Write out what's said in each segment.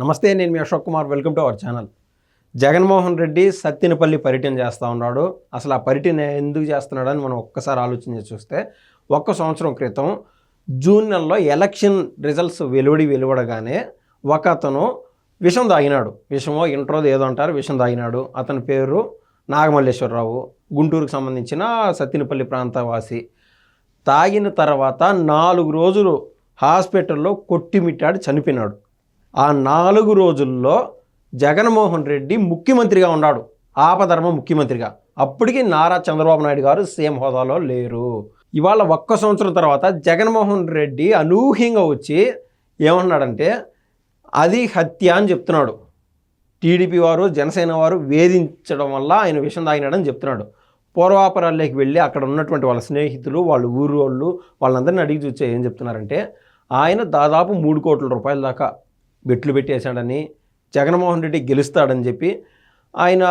నమస్తే నేను మీ Ashok Kumar. Welcome to our channel. Jaganmohan Reddy Sattenapalli పర్యటన చేస్తూ ఉన్నాడు. అసలు ఆ పర్యటన ఎందుకు చేస్తున్నాడని మనం ఒక్కసారి ఆలోచించి చూస్తే ఒక్క సంవత్సరం క్రితం జూన్ నెలలో ఎలక్షన్ రిజల్ట్స్ వెలువడి వెలువడగానే ఒక అతను విషం తాగినాడు. విషమో ఇంట్రోది ఏదో అంటారు విషం తాగినాడు. అతని పేరు నాగమల్లేశ్వరరావు. గుంటూరుకు సంబంధించిన సత్తినపల్లి ప్రాంతవాసి. తాగిన తర్వాత నాలుగు రోజులు హాస్పిటల్లో కొట్టిమిట్టాడు చనిపోయినాడు. ఆ నాలుగు రోజుల్లో జగన్మోహన్ రెడ్డి ముఖ్యమంత్రిగా ఉన్నాడు. ఆపధర్మ ముఖ్యమంత్రిగా. అప్పటికి నారా చంద్రబాబు నాయుడు గారు సీఎం హోదాలో లేరు. ఇవాళ ఒక్క సంవత్సరం తర్వాత జగన్మోహన్ రెడ్డి అనూహ్యంగా వచ్చి ఏమంటున్నాడంటే అది హత్య అని చెప్తున్నాడు. టీడీపీ వారు జనసేన వారు వేధించడం వల్ల ఆయన విషం తాగినాడని చెప్తున్నాడు. పూర్వాపరాల్లోకి వెళ్ళి అక్కడ ఉన్నటువంటి వాళ్ళ స్నేహితులు వాళ్ళ ఊరు వాళ్ళు వాళ్ళందరినీ అడిగి చూసే ఏం చెప్తున్నారంటే ఆయన దాదాపు మూడు కోట్ల రూపాయల దాకా బెట్లు పెట్టేశాడని జగన్మోహన్ రెడ్డి గెలుస్తాడని చెప్పి ఆయన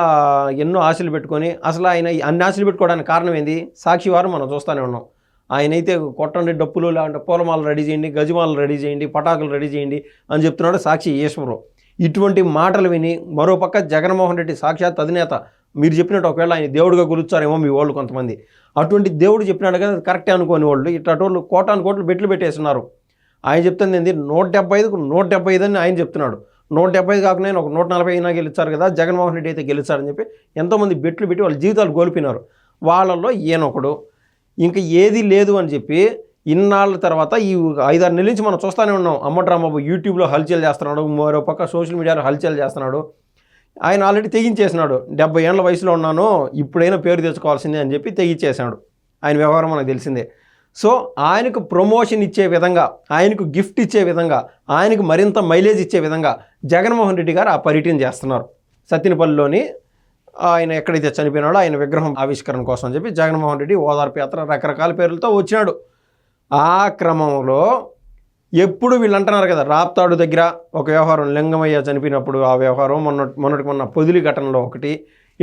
ఎన్నో ఆశలు పెట్టుకొని అసలు ఆయన అన్ని ఆశలు పెట్టుకోవడానికి కారణం ఏంది? సాక్షి వారు మనం చూస్తూనే ఉన్నాం. ఆయన అయితే కొట్టండి డప్పులు లేకుంటే పూలమాలు రెడీ చేయండి గజమాలు రెడీ చేయండి పటాకులు రెడీ చేయండి అని చెప్తున్నాడు సాక్షి ఈశ్వరం ఇటువంటి మాటలు విని మరోపక్క జగన్మోహన్ రెడ్డి సాక్షాత్ అధినేత. మీరు చెప్పినట్టు ఒకవేళ ఆయన దేవుడిగా గురుచారేమో మీ వాళ్ళు కొంతమంది. అటువంటి దేవుడు చెప్పినాడు కదా కరెక్టే అనుకోని వాళ్ళు. ఇట్లాంటి వాళ్ళు కోటాను కోట్లు బెట్లు పెట్టేస్తున్నారు. ఆయన చెప్తుంది ఏంది? నూట డెబ్బై ఐదుకు నూట డెబ్బై ఐదు అని ఆయన చెప్తున్నాడు. నూట డెబ్బై ఐదు కాకుండా ఒక నూట నలభై అయినా గెలిచారు కదా జగన్మోహన్ రెడ్డి అయితే గెలిచారని చెప్పి ఎంతోమంది బెట్లు పెట్టి వాళ్ళ జీవితాలు కోల్పోయినారు. వాళ్ళల్లో ఈయనొకడు ఇంకా ఏది లేదు అని చెప్పి ఇన్నాళ్ళ తర్వాత ఈ ఐదారు నెలల నుంచి మనం చూస్తూనే ఉన్నాం. అమ్మటి యూట్యూబ్లో హల్చల్ చేస్తున్నాడు మరో పక్క సోషల్ మీడియాలో హల్చల్ చేస్తున్నాడు. ఆయన ఆల్రెడీ తెగించేసినాడు. డెబ్బై ఏళ్ళ వయసులో ఉన్నాను ఇప్పుడైనా పేరు తెచ్చుకోవాల్సిందే అని చెప్పి తెగించేసినాడు. ఆయన వ్యవహారం మనకు తెలిసిందే. సో ఆయనకు ప్రమోషన్ ఇచ్చే విధంగా ఆయనకు గిఫ్ట్ ఇచ్చే విధంగా ఆయనకు మరింత మైలేజ్ ఇచ్చే విధంగా జగన్మోహన్ రెడ్డి గారు ఆ పర్యటన చేస్తున్నారు. సత్తినపల్లిలోని ఆయన ఎక్కడైతే చనిపోయినాడో ఆయన విగ్రహం ఆవిష్కరణ కోసం అని చెప్పి జగన్మోహన్ రెడ్డి ఓదార్పు యాత్ర రకరకాల పేర్లతో వచ్చినాడు. ఆ క్రమంలో ఎప్పుడు వీళ్ళు అంటున్నారు కదా రాప్తాడు దగ్గర ఒక వ్యవహారం లింగమయ్య చనిపోయినప్పుడు ఆ వ్యవహారం మొన్న మొన్నటి మొన్న పొదిలి ఘటనలో ఒకటి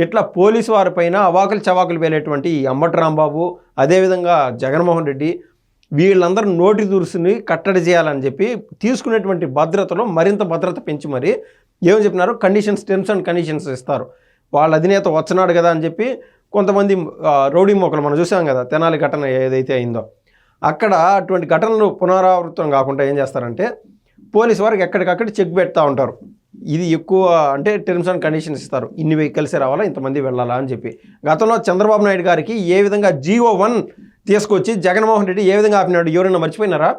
ఇట్లా పోలీసు వారిపైన అవాకులు చవాకులు వేలేటువంటి ఈ అంబటి రాంబాబు అదేవిధంగా జగన్మోహన్ రెడ్డి వీళ్ళందరూ నోటి దురుసుని కట్టడి చేయాలని చెప్పి తీసుకునేటువంటి భద్రతలో మరింత భద్రత పెంచి మరి ఏమని చెప్పినారు? కండిషన్స్ టర్మ్స్ అండ్ కండిషన్స్ ఇస్తారు. వాళ్ళ అధినేత వచ్చినాడు కదా అని చెప్పి కొంతమంది రౌడీ మొక్కలు మనం చూసాం కదా తెనాలి ఘటన ఏదైతే అయిందో. అక్కడ అటువంటి ఘటనలు పునరావృతం కాకుండా ఏం చేస్తారంటే పోలీసు వారికి ఎక్కడికక్కడ చెక్ పెడతా ఉంటారు. ఇది ఎక్కువ అంటే టర్మ్స్ అండ్ కండిషన్స్ ఇస్తారు. ఇన్ని వెహికల్సే రావాలా ఇంతమంది వెళ్ళాలా అని చెప్పి. గతంలో చంద్రబాబు నాయుడు గారికి ఏ విధంగా జీవో వన్ తీసుకొచ్చి జగన్మోహన్ రెడ్డి ఏ విధంగా ఆపినాడు ఎవరైనా మర్చిపోయినారా?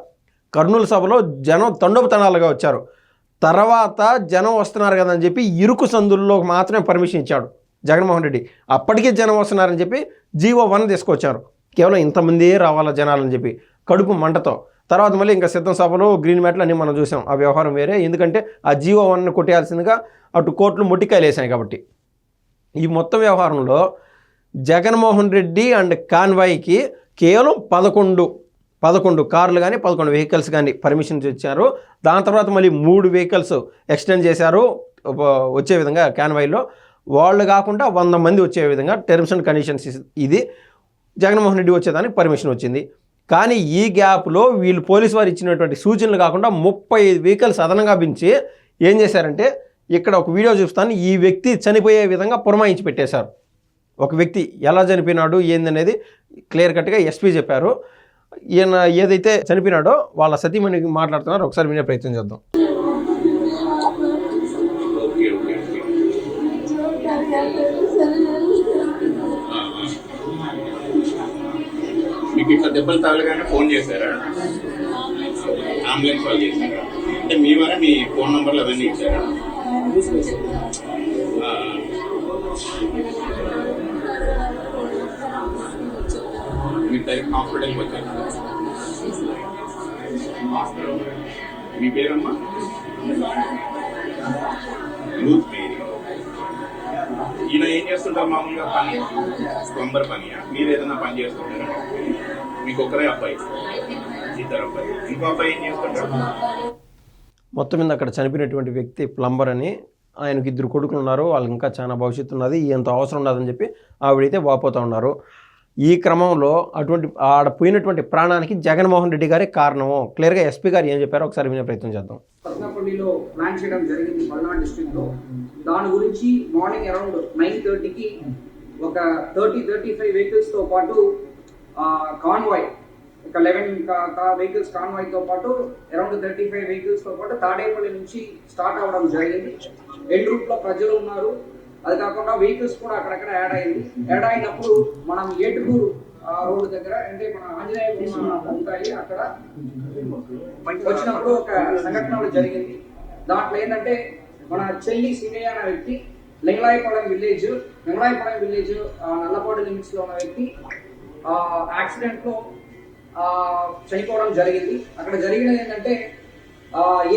కర్నూలు సభలో జనం తండోపతనాలుగా వచ్చారు. తర్వాత జనం వస్తున్నారు కదా అని చెప్పి ఇరుకు సందుల్లో మాత్రమే పర్మిషన్ ఇచ్చాడు జగన్మోహన్ రెడ్డి. అప్పటికే జనం వస్తున్నారని చెప్పి జీవో వన్ తీసుకొచ్చారు. కేవలం ఇంతమందే రావాలా జనాలని చెప్పి. కడుపు మంటతో. తర్వాత మళ్ళీ ఇంకా సిద్ధం సభలు గ్రీన్ మ్యాట్లు అన్నీ మనం చూసాం. ఆ వ్యవహారం వేరే. ఎందుకంటే ఆ జీవో వన్ కొట్టేయాల్సిందిగా అటు కోర్టులు మొట్టికాయలు వేసాయి కాబట్టి. ఈ మొత్తం వ్యవహారంలో జగన్మోహన్ రెడ్డి అండ్ కాన్వాయ్కి కేవలం పదకొండు పదకొండు కార్లు కానీ పదకొండు వెహికల్స్ కానీ పర్మిషన్స్ ఇచ్చారు. దాని తర్వాత మళ్ళీ మూడు వెహికల్స్ ఎక్స్టెండ్ చేశారు. వచ్చే విధంగా కాన్వాయ్లో. వాళ్ళు కాకుండా వంద మంది వచ్చే విధంగా టర్మ్స్ అండ్ కండిషన్స్ ఇది. జగన్మోహన్ రెడ్డి వచ్చేదానికి పర్మిషన్ వచ్చింది. కానీ ఈ గ్యాప్లో వీళ్ళు పోలీసు వారు ఇచ్చినటువంటి సూచనలు కాకుండా ముప్పై ఐదు వెహికల్స్ అదనంగా పెంచి ఏం చేశారంటే ఇక్కడ ఒక వీడియో చూస్తాను. ఈ వ్యక్తి చనిపోయే విధంగా పురమాయించి పెట్టేశారు. ఒక వ్యక్తి ఎలా చనిపోయినాడు ఏందనేది క్లియర్ కట్గా ఎస్పీ చెప్పారు. ఈయన ఏదైతే చనిపోయినాడో వాళ్ళ సతీమణి మాట్లాడుతున్నారు. ఒకసారి వినే ప్రయత్నం చేద్దాం. Okay okay. మీకు ఇట్లా దెబ్బలు తగలగానే ఫోన్ చేశారా? అంబులెన్స్ వాళ్ళు చేశారా? అంటే మీ వారే మీ ఫోన్ నంబర్లు అవన్నీ ఇచ్చారా? మీ మీరు డైరెక్ట్ హాస్పిటల్కి వచ్చారు. మీ పేరమ్మా? లూత్ మేరీ ఈయన ఏం చేస్తుంటారు మామూలుగా పని? ప్లంబర్ పనియా? మీరు ఏదైనా పని చేస్తుంటారా? మీకు ఒకరే అబ్బాయి. ఇద్దరు అబ్బాయి ఇంకో అబ్బాయి ఏం చేస్తుంటారు మొత్తం మీద అక్కడ చనిపోయినటువంటి వ్యక్తి ప్లంబర్ అని ఆయనకి ఇద్దరు కొడుకులు ఉన్నారు. వాళ్ళకి ఇంకా చాలా భవిష్యత్తు ఉన్నది. ఎంత అవసరం ఉండదని చెప్పి ఆవిడైతే వాపోతూ ఉన్నారు. ఈ క్రమంలో అటువంటి ఆడ పోయినటువంటి ప్రాణానికి జగన్మోహన్ రెడ్డి గారే కారణము. క్లియర్గా ఎస్పీ గారు ఏం చెప్పారో ఒకసారి వినే ప్రయత్నం చేద్దాం. పద్మపల్లిలో ప్లాన్ చేయడం జరిగింది పల్నాడు డిస్ట్రిక్ట్లో దాని గురించి మార్నింగ్ అరౌండ్ నైన్ థర్టీకి ఒక థర్టీ థర్టీ ఫైవ్ వెహికల్స్తో పాటు కాన్వాయ్ ఒక లెవెన్ వెహికల్స్ కాన్వాయ్తో పాటు అరౌండ్ థర్టీ ఫైవ్ వెహికల్స్తో పాటు తాడేపల్లి నుంచి స్టార్ట్ అవ్వడం జరిగింది. ఎండ్ రూట్లో ప్రజలు ఉన్నారు. అది కాకుండా వెహికల్స్ కూడా అక్కడక్కడ యాడ్ అయింది. యాడ్ అయినప్పుడు మనం ఏటుకూరు రోడ్డు దగ్గర అంటే మన ఆంజనేయ ఉంటాయి అక్కడ. వచ్చినప్పుడు ఒక సంఘటన జరిగింది. దాంట్లో ఏంటంటే మన చెల్లి సింగయ్య అనే వ్యక్తి లింగలాయపాలెం విలేజ్ లింగలాయపాలెం విలేజ్ నల్లపాడు లిమిట్స్లో ఉన్న వ్యక్తి యాక్సిడెంట్లో చనిపోవడం జరిగింది. అక్కడ జరిగినది ఏంటంటే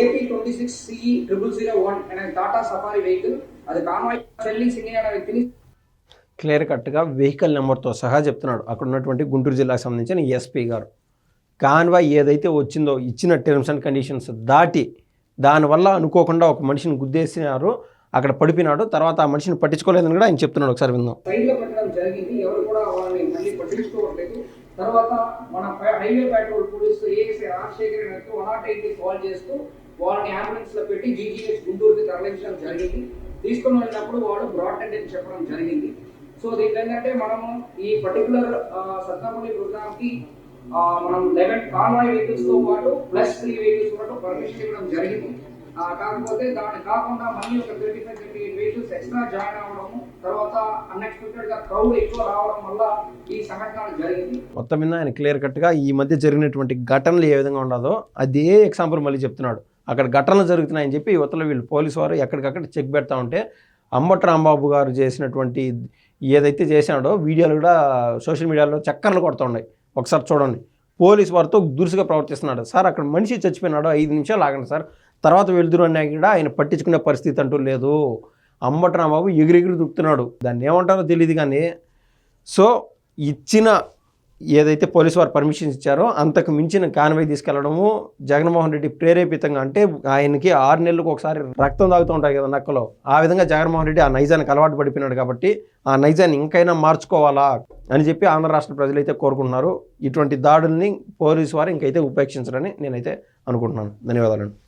AP twenty six CE triple zero one అనే టాటా సఫారీ వెహికల్ అది కాన్వాయ్ చెల్లి సింగయ్య అనే వ్యక్తిని క్లియర్ కట్గా వెహికల్ నెంబర్తో సహా చెప్తున్నాడు. అక్కడ ఉన్నటువంటి గుంటూరు జిల్లాకు సంబంధించిన ఎస్పీ గారు. కాన్వాయ్ ఏదైతే వచ్చిందో ఇచ్చిన టర్మ్స్ అండ్ కండిషన్స్ దాటి దానివల్ల అనుకోకుండా ఒక మనిషిని గుద్దేసినారు. అక్కడ పడిపోయినాడు. తర్వాత ఆ మనిషిని పట్టించుకోలేదని కూడా ఆయన చెప్తున్నాడు ఒకసారి విందాం. సైడ్ పెట్టడం జరిగింది. ఎవరు కూడా వాళ్ళని మళ్ళీ పట్టించుకోవట్లేదు. తర్వాత మన పై- highway patrol police ASI Rajasekhar గారికి వన్ నాట్ ఎయిట్ కాల్ చేస్తూ వాళ్ళని అంబులెన్స్లో పెట్టి జీజీహెచ్ గుంటూరుకి తరలించడం జరిగింది. తీసుకుని వెళ్ళినప్పుడు వాడు బ్రాడ్ డెడ్ అని చెప్పడం జరిగింది. సో దీంట్లో ఏంటంటే మనము ఈ పర్టికులర్ సత్తాపల్లి ప్రోగ్రామ్కి మనం లెవెన్ కాన్వాయ్ వెహికల్స్తో పాటు ప్లస్ త్రీ వెహికల్స్ పాటు పర్మిషన్ ఇవ్వడం జరిగింది. కాకపోతే దాని కాకుండా మళ్ళీ ఒక thirty five eight vehicles extra join అవ్వడము తర్వాత అన్ఎక్స్పెక్టెడ్గా క్రౌడ్ ఎక్కువ రావడం వల్ల ఈ సంఘటన జరిగింది. మొత్తం మీద ఆయన క్లియర్ కట్గా ఈ మధ్య జరిగినటువంటి ఘటనలు ఏ విధంగా ఉండదో అదే ఎగ్జాంపుల్ మళ్ళీ చెప్తున్నాడు. అక్కడ ఘటనలు జరుగుతున్నాయని చెప్పి యువతలో వీళ్ళు పోలీసు వారు ఎక్కడికక్కడ చెక్ పెడతా ఉంటే అంబటి రాంబాబు గారు చేసినటువంటి ఏదైతే చేశాడో వీడియోలు కూడా సోషల్ మీడియాలో చక్కర్లు కొడుతూ ఉన్నాయి. ఒకసారి చూడండి. పోలీస్ వారితో దురుసుగా ప్రవర్తిస్తున్నాడు. సార్ అక్కడ మనిషి చచ్చిపోయినాడు ఐదు నిమిషాలు ఆగండి సార్. తర్వాత వెళ్తురు అన్నా కూడా ఆయన పట్టించుకునే పరిస్థితి అంటూ లేదు. అంబటి రాంబాబు ఎగిరెగిరి దుక్కుతున్నాడు దాన్ని ఏమంటారో తెలియదు కానీ సో ఇచ్చిన ఏదైతే పోలీసు వారు పర్మిషన్ ఇచ్చారో అంతకు మించిన కాన్వై తీసుకెళ్ళడము జగన్మోహన్ రెడ్డి ప్రేరేపితంగా అంటే ఆయనకి ఆరు నెలలకు ఒకసారి రక్తం తాగుతూ ఉంటాయి కదా నక్కలో. ఆ విధంగా జగన్మోహన్ రెడ్డి ఆ నైజానికి అలవాటు పడిపోయినాడు కాబట్టి ఆ నైజాన్ని ఇంకైనా మార్చుకోవాలా అని చెప్పి ఆంధ్ర రాష్ట్ర ప్రజలైతే కోరుకుంటున్నారు. ఇటువంటి దాడుల్ని పోలీసు వారు ఇంకైతే ఉపేక్షించరని నేనైతే అనుకుంటున్నాను. ధన్యవాదాలు